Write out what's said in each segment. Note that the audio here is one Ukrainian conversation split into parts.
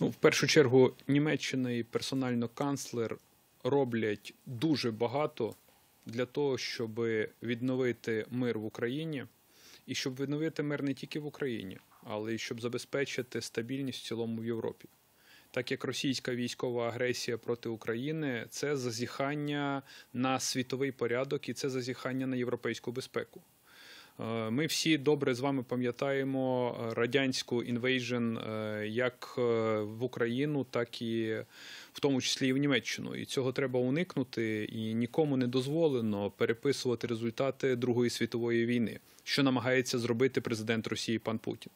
Ну, в першу чергу, Німеччина і персонально канцлер роблять дуже багато для того, щоб відновити мир в Україні, і щоб відновити мир не тільки в Україні, але й щоб забезпечити стабільність в цілому в Європі. Так як російська військова агресія проти України це зазіхання на світовий порядок і це зазіхання на європейську безпеку. Е, Ми всі добре з вами пам'ятаємо е, радянську інвейжн е, як в Україну, так і в тому числі і в Німеччину. І цього треба уникнути, і нікому не дозволено переписувати результати Другої світової війни, що намагається зробити президент Росії пан Путін.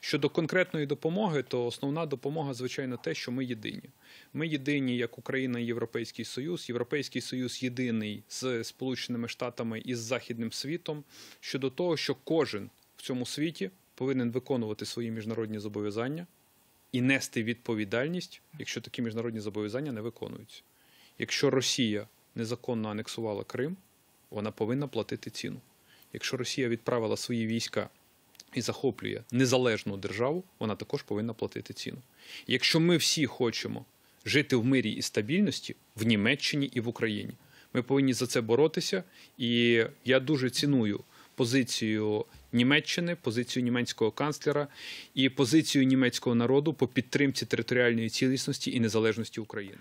Щодо конкретної допомоги, то основна допомога, звичайно, те, що ми єдині. Ми єдині як Україна і Європейський Союз. Європейський Союз єдиний з Сполученими Штатами і з Західним світом щодо того, що кожен в цьому світі повинен виконувати свої міжнародні зобов'язання і нести відповідальність, якщо такі міжнародні зобов'язання не виконуються. Якщо Росія незаконно анексувала Крим, вона повинна платити ціну. Якщо Росія відправила свої війська і захоплює незалежну державу, вона також повинна платити ціну. Якщо ми всі хочемо жити в мирі і стабільності в Німеччині і в Україні, ми повинні за це боротися. І я дуже ціную позицію Німеччини, позицію німецького канцлера і позицію німецького народу по підтримці територіальної цілісності і незалежності України.